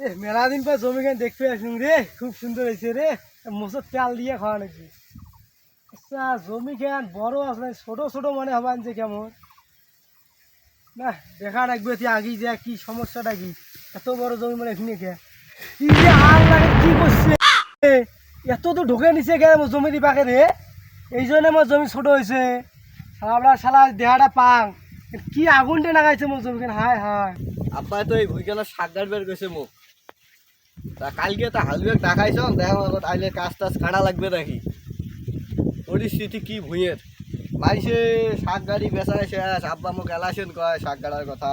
এ, মেলা দিন পর জমি গান দেখতে আসুন রে? খুব সুন্দর হয়েছে রে। মোসর তেল দিয়ে খাওয়া নাকি? আচ্ছা জমি গান বড় না ছোট ছোট মনে হবে যে কেমন? না, দেখা রাখবে তুই আগে যে কি সমস্যাটা কি? এত বড় জমি মানে এখানে কে? কি যে আর লাগে কি করছে? এত তো ঢুকে নিছে কে জমি দিবাকে রে এই জন্য আমার জমি ছোট হয়েছে। আমরা শালা, দেহাটা পাং। কি আগুনটা লাগাইছে মোর জমি হায় হায়। আব্বা তো এই ভুইকেলা শাক গাছ বের করেছে মোক তা কালকে তো হালবেগ দেখাইছ দেখো আগত আইলে কাজ টাজ কাটা লাগবে নাকি? পরিস্থিতি কি ভুঁয়ের মাইসে শাক গাড়ি বেচায় শেষ আব্বা মোক এলাসেন কয় শাক গাড়ার কথা।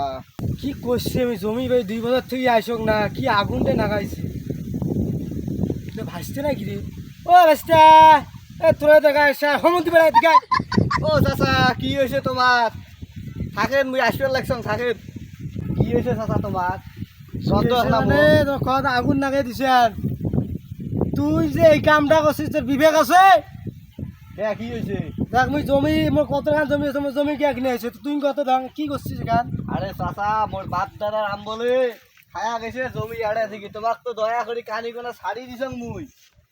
কি করছে আমি জমি ভাই দুই বছর থেকে আইসক না কি আগুনটা লাগাইছে এটা ভাসতে নাকি রে ও ভাসতা এ তোরা দেখা আসা সমন্তি বেড়াই দিকা ও চাচা কি হয়েছে তোমার থাকেন মুই আসবে লাগছং থাকেন। কি হয়েছে চাচা তোমার মানে আগুন নাগে দিছে আর তুই যে এই কামটা করছিস তোর বিবেক আছে? হ্যাঁ কি হয়েছে দেখ মুই জমি মোর কত গান জমি আছে মোর জমি কিয়া কিনে আছে তুই কত দাম কি করছিস গান আরে চাচা মোর বাপ দাদার আম বলে খায়া গেছে জমি আড়ে থেকে তোমাক তো দয়া করে কানি কোনা ছাড়ি দিছ মুই।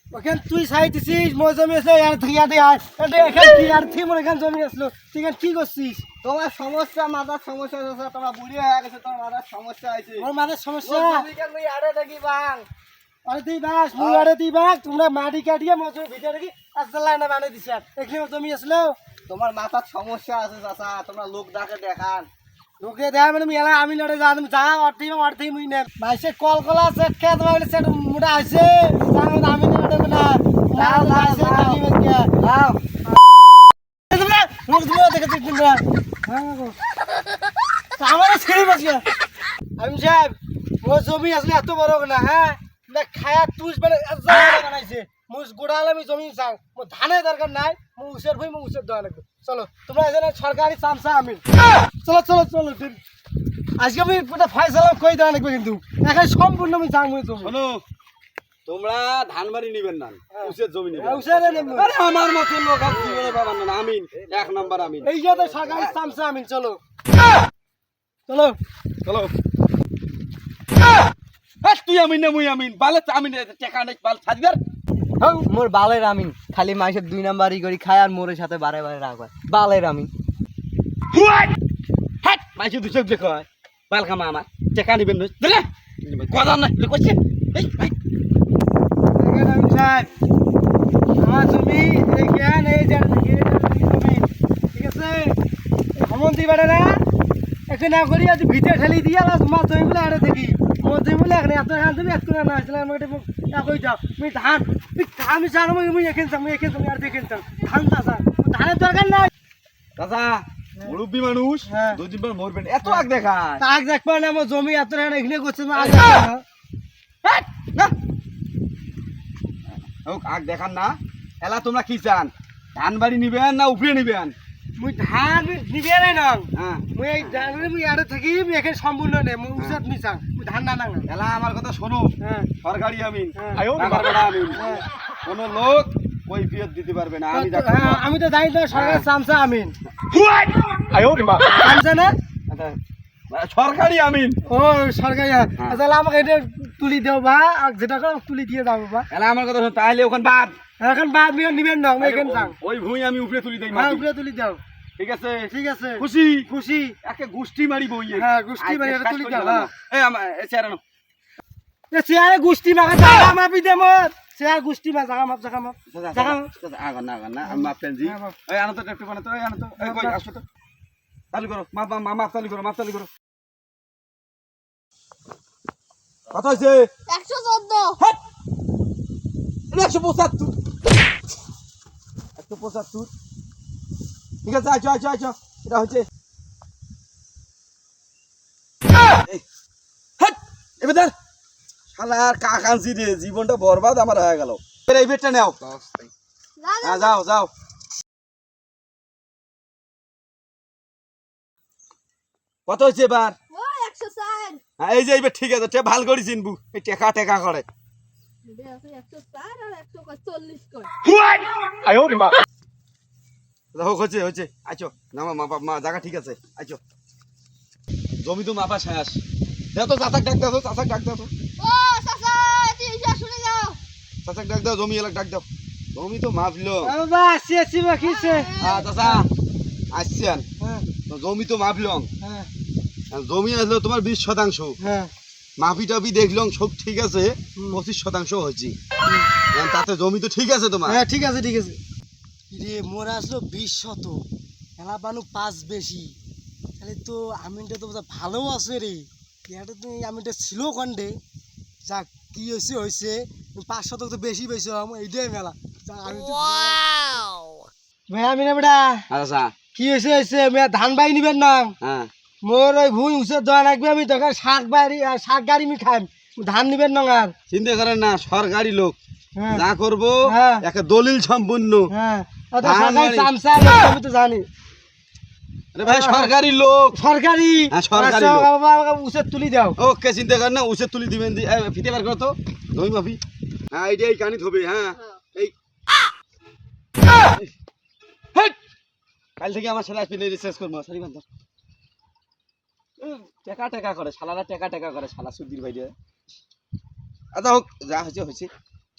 ওখান তুই চাইতেছিস মোর জমি আছে আর ইয়াতে আয়। এটা এখান কি আর থেকে মোর এখান জমি আসলো তুই এখান কি করছিস তোমার সমস্যা মাথার সমস্যা আছে তোমার বুড়ি হয়ে গেছে তোমার মাথার সমস্যা আছে মোর মাঝে সমস্যা। মুই আড়ে থাকি বাং আরে তুই বাস মুই আরে তুই বাস তোমরা মাটি কাটিয়ে মোর জমি ভিতরে কি আসল লাইনে বানিয়ে দিছে। আর এখানে মোর জমি আসলো তোমার মাথার সমস্যা আছে চাচা তোমরা লোক ডাকে দেখান। লোকে দেয় মানে মেলা আমি লড়ে যা যা অর্থই অর্থই মুই নে ভাইসে কল কলা সেট খেয়ে তোমার মোটা আছে আমি লড়ে না লাল লাল সে কাটি মত যাও তোমরা মুখ দিয়ে দেখে তুই তোমরা হ্যাঁ গো আমার ছেড়ে বসে আমি সাহেব মোর জমি আসলে এত বড় না হ্যাঁ? দেখ খায়া তুই মানে বানাইছে। মুস গোড়ালে আমি জমি চাং মোর ধানের দরকার নাই মু উসের ভুই মু উসের দেওয়া লাগবে। চলো তোমরা এখানে সরকারি চামচা আমি। চলো চলো চলো আজকে আমি ফয়সালা কই দেওয়া লাগবে কিন্তু? এখানে সম্পূর্ণ আমি চাং জমি শোনো তোমরা ধান বাড়ি নিবেন না। উচের জমি নিবেন। উসের নেব আরে আমার মতো লোক আর জীবনে পাবেন না আমিন এক নাম্বার আমিন। এই যে তো সরকারি চামচা আমি চলো। চলো। চলো। তুই আমিন না মুই আমিন। বালে আমিন টেকা নেই বাল সাজগার মোর বালের আমিন। খালি মাইসের দুই নাম্বারই করি খায় আর মোরের সাথে বারে বারে রাগ হয়। বালের আমিন। মাইছে দুশো দেখো বাল খামা আমার। টেকা নিবেন না। কথা এই। সাহেব আমার জমি জ্ঞান এই জমি ঠিক আছে? ভ্রমন্তি বেড়ে না এখন না করি আজ ভিতরে ঠেলি দিয়ে আর তোমার জমি বলে থাকি মোর জমি বলে এখন এত ধান তুমি এত না আসলে আমাকে একই যাও। তুমি ধান আমি জানো আমি এখানে চাম এখানে চাম আর দেখেন চাম ধান চাষা ধানের দরকার নাই। চাচা মুরব্বী মানুষ হ্যাঁ। দুই দিন পর মরবেন। এত আগ দেখায়। তাক দেখবা না আমার জমি এত এখানে করছে না আগে দেখবা না। হোক আগ দেখান না। এলা তোমরা কি চান? ধান বাড়ি নিবেন না উপরে নিবেন? মুই ধান নিবে নাই না হ্যাঁ। মুই এই ধান মুই আড়ে থাকি মুই এখানে সম্পূর্ণ নেই। মুই উসাত মিশাং মুই ধান না না এলা আমার কথা শোনো। হ্যাঁ। সরকারি আমিন হ্যাঁ। আয়ো টাকার আমিন হ্যাঁ। কোন লোক কই ফিরত দিতে পারবে না আমি হ্যাঁ, আমি তো জানি সরকার চামচা আমিন আয়ো মা চামচা না? সরকারি আমিন ও সরকারি হ্যাঁ। তাহলে আমাকে এটা তুলি দেও বা যেটা করো তুলি দিয়ে যাব বা। এলা আমার কথা শোনো তাহলে ওখান বাদ। এখন বাদ মিয়া নিবেন না আমি এখানে যাও। ওই ভুঁই আমি উপরে তুলি দেই হ্যাঁ মাটি। উপরে তুলি দাও। ঠিক আছে? ঠিক আছে। খুশি? খুশি। একে গুষ্টি মারি বই হ্যাঁ, গুষ্টি মারি, এটা তুলি দাও, হ্যাঁ। এই আমার চেয়ার আনো এ চেয়ারে গুষ্টি মাখা জাগা মাপি দে মোর। চেয়ার গুষ্টি মা জাগা মাপ জাগা মাপ। জাগা আগন না আগন না আমি মাপ পেনজি হ্যাঁ। এই আনো তো একটু বানা তো এই আনো তো এই কই আসো তো। চালু করো মাপ মাপ মাপ চালু করো মাপ চালু করো। কত হয়েছে একশো চোদ্দ। একশো পঁচাত্তর। একশো পঁচাত্তর। ঠিক আছে আচ্ছা আচ্ছা আচ্ছা এটা হচ্ছে এবার। শালার রে জীবনটা বরবাদ আমার হয়ে গেল। এই বেডটা নেও। হ্যাঁ যাও যাও। কত হয়েছে এবার? এই যে এইবার ঠিক আছে ভালো করে চিনবু। এই টেকা টেকা করে। হোক হচ্ছে হচ্ছে মা মা মা জায়গা ঠিক আছে জমি তো মাপা শেষ দেখো চাচাক ডাক চাচাক ডাক ডাক দাও জমি এলাক ডাক দাও। জমি তো মাপলো। আ বাবা আসছি আসছি বা কিছে হ্যাঁ চাচা আসছেন। হ্যাঁ। তো জমি তো মাপলং। হ্যাঁ। জমি আসলো তোমার বিশ শতাংশ। হ্যাঁ। মাপি টাপি দেখলাম সব ঠিক আছে পঁচিশ শতাংশ হয়েছে। তাতে জমি তো ঠিক আছে তোমার? হ্যাঁ ঠিক আছে ঠিক আছে। রে মোর আসলো বিশ শত। এলা বানু পাঁচ বেশি। তাহলে তো আমিনটা তো বোধহয় ভালো আছে রে। এটা তো আমিনটা ছিল কন্ডে যাক কি হয়েছে হয়েছে। পাঁচ শতক তো বেশি পেয়েছ আমার এইটাই মেলা। আমি তো ভাই আমিনা বেটা। আচ্ছা। কি হয়েছে হয়েছে? মেয়া ধান বাই নিবেন না। হ্যাঁ। মোর ওই ভুঁই উঁচে দেওয়া লাগবে আমি তোকে শাক বাড়ি শাক গাড়ি আমি খাই ধান নিবেন না আর চিন্তা করেন না সরকারি লোক। হ্যাঁ। যা করব হ্যাঁ। একটা দলিল সম্পূর্ণ। হ্যাঁ। আমি তো জানি। ভাই সরকারি লোক। সরকারি। সরকারি আচ্ছা, তুলি দাও। ওকে চিন্তা করেন না উসে তুলি দিবেন ফিতে বার করো তো। হ্যাঁ এইটা এই কানি থবে হ্যাঁ। এই। হেট! কাল থেকে আমার সাথে আসবি রিসার্চ করব সারি বান্ধব টেকা টেকা করে শালারা টেকা টেকা করে শালা সুদির ভাই রে আচ্ছা হোক যা হয়েছে হয়েছে।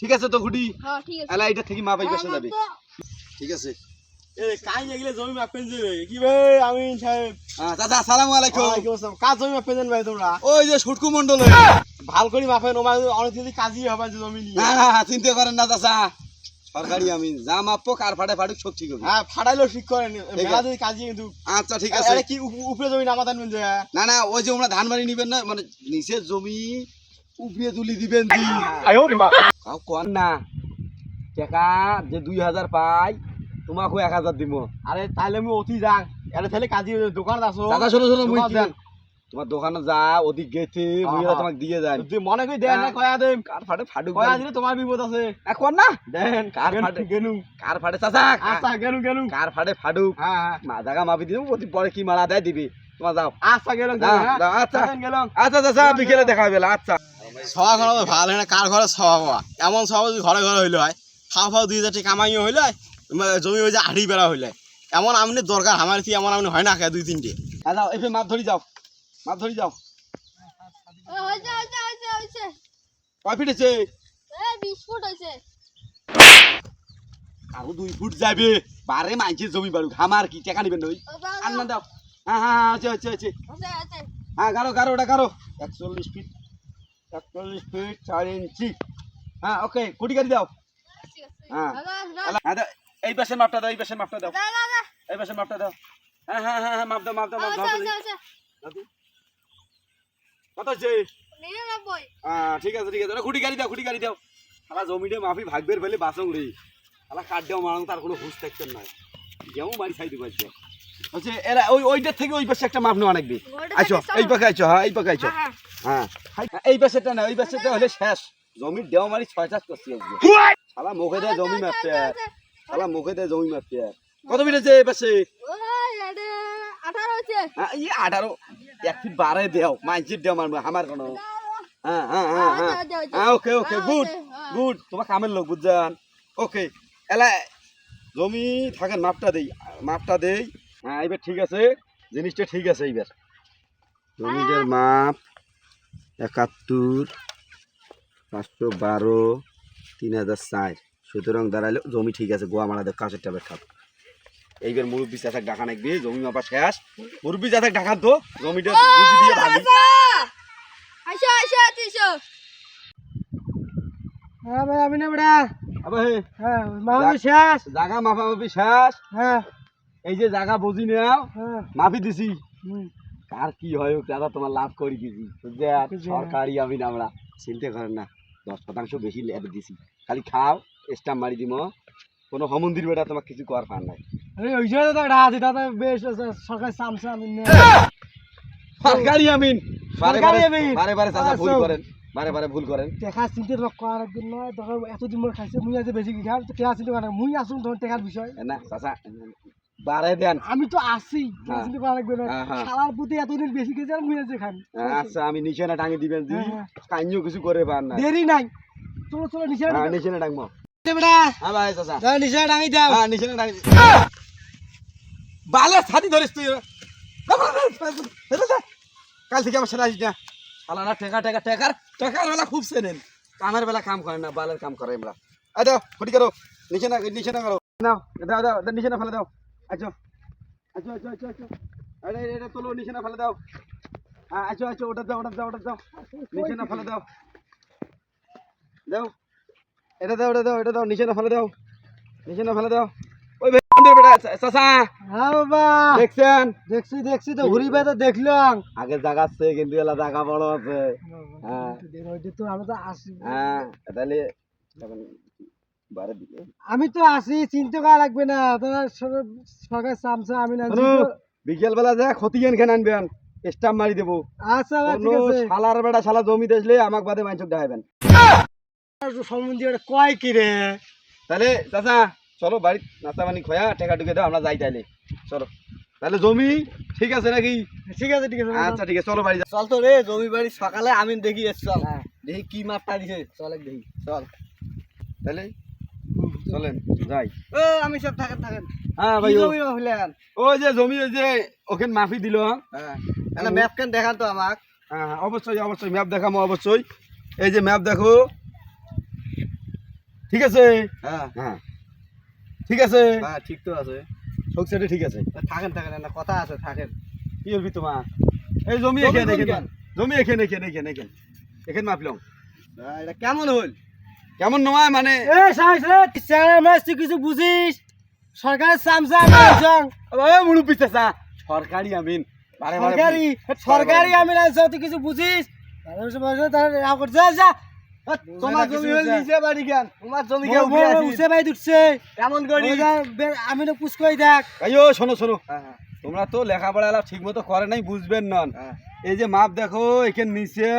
ঠিক আছে তো গুডি হ্যাঁ ঠিক আছে। এলা এটা থেকে মা বসে যাবে। হ্যাঁ, ঠিক আছে। কাই এগুলো জমি মাপেন যে কি ভাই আমি সাহেব। হ্যাঁ চাচা আসসালামু আলাইকুম। ওয়ালাইকুম কাজ জমি মাপেন ভাই তোমরা? ওই যে সুটকু মন্ডল ভালো করে মাপেন ওমার অনেক দিন কাজই হবে যে জমি নিয়ে। না না চিন্তা করেন না চাচা। সরকারি আমি যা মাপবো কার ফাটে ফাটুক সব ঠিক হবে। হ্যাঁ ফাটাইলেও ঠিক মেলা। যদি কিন্তু আচ্ছা ঠিক আছে। কি উপরে জমি নামা যে না না ওই যে আমরা ধান বাড়ি নিবেন না মানে নিচের জমি উপরে তুলি দিবেন দি। কাউ কন না। টাকা যে দুই হাজার পাই তোমাকে এক হাজার দিব আরে তাহলে আমি অতি যাক। আরে তাহলে কাজই দোকান আছো দাদা শোনো শোনো মুই তোমার দোকানে যা ওদিক গেছে মুই হ্যাঁ, তোমাকে দিয়ে যান তুই মনে করি দেন না হ্যাঁ। কয়া দেন কার ফাটে ফাটুক কয়া দিলে তোমার বিপদ আছে। এখন না? দেন কার ফাটে? গেনু। কার ফাটে চাচা? আচ্ছা গেনু গেনু। কার ফাটে ফাটুক? হ্যাঁ হ্যাঁ। মা জায়গা মাপি দিব প্রতি পরে কি মালা দেয় দিবি? তোমার যাও। আচ্ছা গেলাম দাও, দাও, আচ্ছা। গেলাম। আচ্ছা চাচা বিকেলে দেখা হবে আচ্ছা। সবা ঘর ভালো হয় না কার ঘরে সবা হওয়া এমন সবা যদি ঘরে ঘরে হইলে হয় খাওয়া ফাও দুই হাজার টাকা কামাইও হইলে হয়, জমি হয়ে যায় আড়ি বেড়া হইলে এমন আমনি দরকার আমার কি এমন আমনি হয় না দুই তিনটে। আচ্ছা এফে মাছ ধরি যাও। মাছ ধরি যাও। হয়েছে কয় ফুট হয়েছে। আরও দুই ফুট যাবে। বারে মাইছে জমি বাড়ু খামার কি টাকা নিবেন ওই? ও, দাও, হ্যাঁ হ্যাঁ হ্যাঁ হচ্ছে হয়েছে, হয়েছে। হ্যাঁ গারো গারো ওটা গারো। একচল্লিশ ফিট একচল্লিশ ফিট চার ইঞ্চি। হ্যাঁ ওকে কুটি গাড়ি দাও। হ্যাঁ। হ্যাঁ, এই পাশের মাপটা দাও এই পাশের মাপটা দাও। এই পাশের মাপটা দাও। হ্যাঁ হ্যাঁ হ্যাঁ হ্যাঁ মাপ দাও মাপ দাও মাপ দাও। কত হ্যাঁ ঠিক আছে ঠিক আছে। খুঁটি গাড়ি দাও খুঁটি গাড়ি দাও। শালা জমিটা মাফি ভাগবের ফেলে বাসং রে শালা কাঠ দেওয়া মারাং তার কোনো হুঁশ থাকছে না যেমন বাড়ি দেবো আজকে। হচ্ছে এরা ওই ওইটার থেকে ওই পাশে একটা মাপ নেওয়া লাগবে আইছো এই। পাকে আইছো হ্যাঁ এই পাকে আইছো। হ্যাঁ, হ্যাঁ। হ্যাঁ, এই পাশেটা না ওই পাশেটা হলে শেষ। জমির দেওয়া মারি ছয় চাষ করছি শালা মুখে দেয় জমি মাপতে। আর শালা মুখে দেয় জমি মাপতে। আর কত মিটেছে এই পাশে? আঠারো। এক ফিট বারে দেও মাইন্সিট দেও মারবো আমার কোনো। হ্যাঁ হ্যাঁ হ্যাঁ হ্যাঁ। হ্যাঁ ওকে ওকে গুড। গুড তোমার কামের লোক বুঝছেন? ওকে এলা জমি থাকেন মাপটা দেই মাপটা দেই। হ্যাঁ এবার ঠিক আছে জিনিসটা ঠিক আছে এইবার। জমিটার মাপ একাত্তর পাঁচশো বারো তিন হাজার চার সুতরাং দাঁড়াইলো জমি ঠিক আছে গোয়া মারা দেখ কাছের টাবের খাপ এইবার মুরব্বী চাষাক ডাকা নাকবি জমি মাপা শেষ। মুরব্বী চাষাক ডাকান তো জমিটা বুঝি দিয়ে ভাবি চাচা! আইসো, আইসো, আইসো। হ্যাঁ ভাই আমিনা বেটা আবার হে। হ্যাঁ শেষ। জাগা মাপা মাপি শেষ। হ্যাঁ। এই যে জায়গা বুঝি নাও হ্যাঁ। মাপি দিছি। কার কি হয় দাদা তোমার লাভ করি দিছি সরকারি আমি না আমরা চিন্তা করেন না। দশ শতাংশ বেশি লেব দিছি। খালি খাও স্টাম্প মারি দিব কোনো সমন্দির বেটা তোমার কিছু করার পার নাই। আরে ওই জন্য তো একটা আছে তাতে বেশ আছে, সরকারি চামচা আমি সরকারি আমিন। সরকারি আমিন। বারে বারে চাচা ভুল। করেন। বারে বারে ভুল করেন। টেকা চিন্তা রক করার একদিন নয় তখন এতদিন মোর খাইছে মুই আজ বেশি কি খাম তো টেকা চিন্তা করা মুই আসুন তখন টেকার বিষয়। না চাচা বারে দেন। আমি তো আসি টেকা হ্যাঁ। চিন্তা না হ্যাঁ, হ্যাঁ। শালার প্রতি এতদিন বেশি খেয়েছে আর মুই আজকে খাম আচ্ছা আমি নিচে না টাঙিয়ে দিবেন দি। কিছু করে পার না। দেরি নাই। চলো চলো নিচে হ্যাঁ নিচে না টাঙবো। বেটা হ্যাঁ ভাই চাচা। নিচে ডাঙি দাও। হ্যাঁ নিচে না টাঙিয়ে বালে ছাতি ধরিস তুই। কাল থেকে আমার সাথে আসিস না। আলাদা টেকা টেকা টেকার টেকার বেলা খুব চেনেন কামের বেলা কাম করে না, বালের কাম করে আমরা দাও ফটি করো। নিচে না নিচে না করো। নাও, দাও দাও নিচে না ফেলে দাও। আচ্ছা আচ্ছা আচ্ছা আচ্ছা আচ্ছা আরে এটা তোলো, নিচে না ফেলে দাও। আচ্ছা আচ্ছা ওটা দাও ওটা দাও ওটা দাও। নিচে না ফেলে দাও। দাও। এটা দাও এটা দাও এটা দাও, নিচে না ফেলে দাও। নিচে না ফেলে দাও। দেখছেন? দেখছি দেখছি তো ঘুরি বেড়ে দেখলাম। আগে জাগাচ্ছে কিন্তু এলা জায়গা বড় আছে। হ্যাঁ। তো আমরা তো আসি। হ্যাঁ তাহলে তখন বারে দিকে। আমি তো আসি চিন্তা করা লাগবে না। তোরা সরকার চামচা আমি না বিকেল বেলা যা খতিয়ান খেন আনবেন স্টাম্প মারি দেবো। আচ্ছা কোনো ঠিক আছে। শালার বেটা শালা জমি দেখলে আমাক বাদে মাইচক দেখাবেন সম্বন্ধে কয় কি রে? তাহলে চাচা চলো বাড়ি নাস্তা পানি খোয়া টেকা টুকে দাও আমরা যাই তাইলে। চলো। তাহলে জমি ঠিক আছে নাকি? ঠিক আছে ঠিক আছে আচ্ছা ঠিক আছে চলো বাড়ি। চল তো রে জমি বাড়ি সকালে আমি দেখি এসছাল দেখি কি মাপটা দিছে চল এক দেখি চল। তাহলে চলেন যাই। ও আমি সব থাকেন থাকেন। হ্যাঁ ভাই জমি মাপলেন ওই যে জমি ওই যে ওখানে মাফি দিল হ্যাঁ। ম্যাপ কেন দেখান তো আমাক? হ্যাঁ হ্যাঁ, অবশ্যই অবশ্যই ম্যাপ দেখামো অবশ্যই। এই যে ম্যাপ দেখো। ঠিক আছে? হ্যাঁ। হ্যাঁ। ঠিক আছে? হ্যাঁ ঠিক তো আছে। সব সাইডে ঠিক আছে। থাকেন থাকেন একটা কথা আছে থাকেন। কি করবি তোমার? এই জমি এখানে কেন? জমি এখানে এখানে এখানে এখানে। এখানে মাপলাম এটা কেমন হল কেমন নয় মানে? এ সাইস রে চ্যাংড়া মাছ তুই কিছু বুঝিস? সরকারের চামচা আনছং। মুড়ু পিছাসা সরকারি আমিন সরকারি সরকারি আমি আনছ তুই কিছু বুঝিস? তাহলে যা, যা। তোমার জমি হল। বাড়ি জমি ভাই করি যা, আমি তো পুষ করে দেখ। আইও শোনো শোনো। তোমরা তো লেখাপড়া ঠিক মতো করে নাই বুঝবেন নন। হ্যাঁ। এই যে মাপ দেখো এখানে নিচে।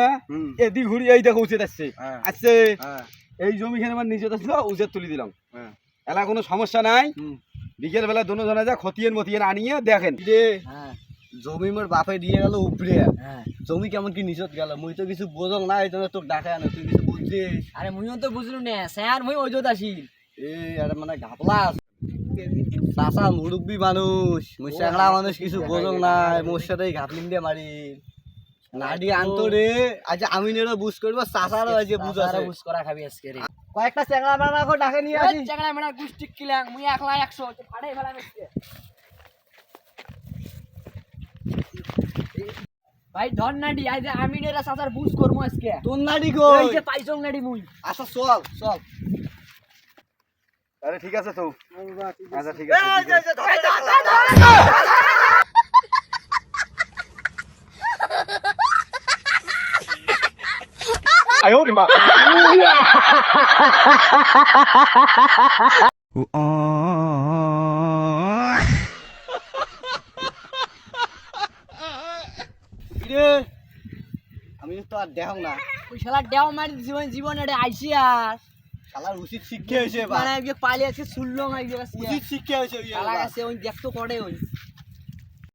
এদিক ঘুরি এই দেখো উচিত আসছে। হ্যাঁ। আসছে। হ্যাঁ। এই জমি খানে আমার নিচে আসছিল উচের তুলি দিলাম। এলা কোনো সমস্যা নাই। বিকেল বেলা দোনো জনে যা খতিয়ান মতিয়ান আনিয়ে দেখেন। হ্যাঁ। জমি মোর বাপে দিয়ে গেল উপরে হ্যাঁ। জমি কেমন কি নিচত গেল? মুই তো কিছু বোঝং না এই জন্য তোকে ডাকে আনো তুই কিছু বুঝছিস আরে মুইও তো বুঝলু না? স্যার মুই ওই আসি এই আরে মানে ঘাপলা চাচা মুরব্বী মানুষ। মুই চ্যাংড়া মানুষ কিছু বোঝং নাই। মোর সাথে ঘাপলিন দিয়ে মারি নাডি আনতো রে আজ আমি নেরো বুঝ করব চাচারও আজ বুঝ আছে। বুঝ করা খাবি আজকে রে কয়েকটা চ্যাংড়া মারা ডাকে নিয়ে আসি চ্যাংড়া মেলা গুষ্টি কিলাং মুই একলা একশো ফাটাই ফেলা ভাই ধর নাডি আজ আমি নেরা সাতার বুঝ করব আজকে। তোর নাডি কই? এই যে পাইছং নাডি মুই। আচ্ছা চল চল। আরে ঠিক আছে তো। আচ্ছা ঠিক আছে যে, ঠিক যে, আছে। ধরে, ধরে, ধরে, ধরে। কিরে আমি তো আর দেখ না। ওই শালা দেও মারি জীবন জীবন এটা আইসি আর। শালার উচিত শিক্ষা হয়েছে মানে পালিয়ে আছে শুনলো না উচিত শিক্ষা হয়েছে শালা আছে ওই দেখতো করে ওই।